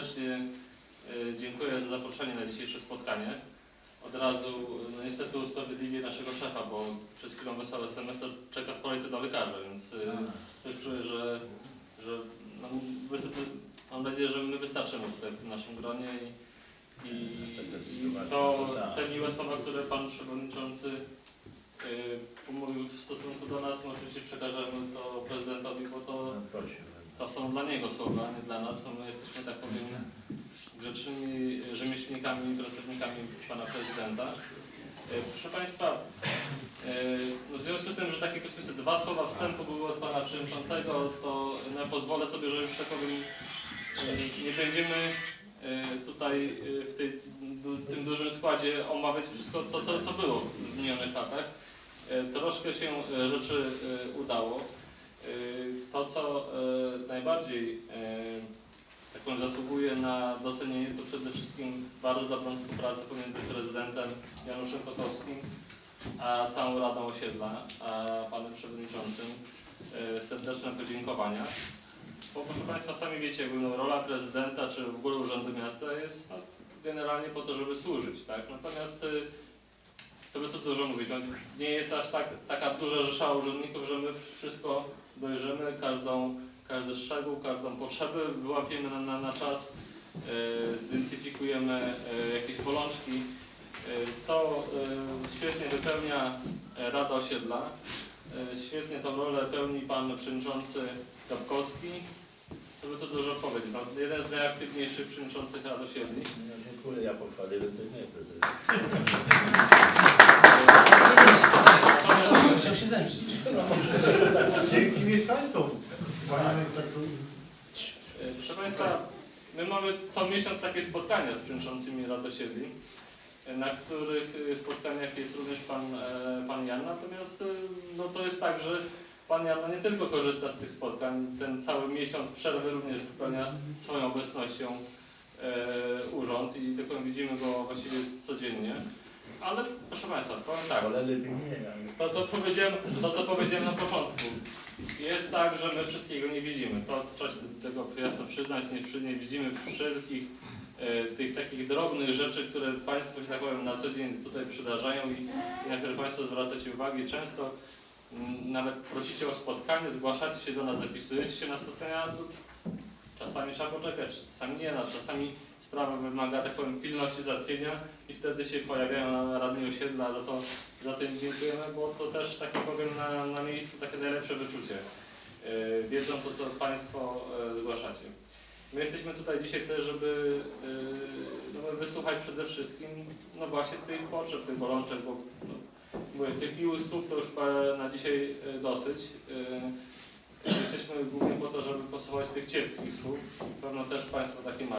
serdecznie e, dziękuję za zaproszenie na dzisiejsze spotkanie. Od razu, no niestety usprawiedliwię naszego szefa, bo przed chwilą SMS, to czeka w kolejce do lekarza, więc e, też czuję, że, że no, wysy- mam nadzieję, że my wystarczymy tutaj w tym naszym gronie i, i, to te miłe słowa, które Pan Przewodniczący y, pomówił w stosunku do nas, my oczywiście przekażemy to prezydentowi, bo to, to są dla niego słowa, a nie dla nas, to my jesteśmy, tak grzecznymi rzemieślnikami i pracownikami Pana Prezydenta. Y, Proszę Państwa, y, no w związku z tym, że takie powiedzmy dwa słowa wstępu były od Pana Przewodniczącego, to no, pozwolę sobie, że już tak powiem, y, nie będziemy tutaj w tej, tym dużym składzie omawiać wszystko to, co, co było w minionych latach. Troszkę się rzeczy udało. To, co najbardziej powiem, zasługuje na docenienie, to przede wszystkim bardzo dobrą współpracę pomiędzy prezydentem Januszem Kotowskim a całą Radą Osiedla, a panem przewodniczącym. Y, Serdeczne podziękowania. Bo proszę Państwa, sami wiecie, jakby no, rola prezydenta czy w ogóle Urzędu Miasta jest no, generalnie po to, żeby służyć, tak? Natomiast by tu dużo mówić, no, nie jest aż tak, taka duża rzesza urzędników, że my wszystko dojrzymy, każdą, każdy szczegół, każdą potrzebę wyłapiemy na, na, na czas, y, zidentyfikujemy y, jakieś bolączki. Y, to świetnie wypełnia Rada Osiedla. Świetnie tą rolę pełni Pan Przewodniczący Gabkowski. Co by tu dużo powiedzieć? No, jeden z najaktywniejszych przewodniczących Rad Osiedli. No, dziękuję, ja pochwalę, ale to nie prezydent. Natomiast Chciał się zemścić. Dzięki mieszkańcom. E, Proszę Państwa, my mamy co miesiąc takie spotkania z przewodniczącymi Rad Osiedli, e, na których e, spotkaniach jest również Pan, e, pan Jan, natomiast e, no to jest tak, że Pan Jan nie tylko korzysta z tych spotkań, ten cały miesiąc przerwy również wypełnia swoją obecnością e, urząd i tylko widzimy go właściwie codziennie. Ale proszę Państwa, powiem tak, to co powiedziałem, to, co powiedziałem na początku. Jest tak, że my wszystkiego nie widzimy. To trzeba się tego jasno przyznać. Nie, nie widzimy wszystkich e, tych takich drobnych rzeczy, które Państwo, że tak powiem, na co dzień tutaj przydarzają i, i na które Państwo zwracacie uwagę. Często mm, nawet prosicie o spotkanie, zgłaszacie się do nas, zapisujecie się na spotkania. Czasami trzeba poczekać, czasami nie, no, czasami sprawa wymaga, tak powiem, pilności załatwienia i wtedy się pojawiają na radnej osiedla, za to za to dziękujemy, bo to też, tak powiem, na, na miejscu takie najlepsze wyczucie. Yy, wiedzą to, co Państwo yy, zgłaszacie. My jesteśmy tutaj dzisiaj też, żeby yy, wysłuchać przede wszystkim no właśnie tych potrzeb, tych bolączek, bo no, mówię, tych miłych słów to już na dzisiaj e, dosyć. Jesteśmy głównie po to, żeby posłuchać tych ciepłych słów. Pewno też Państwo takie mają.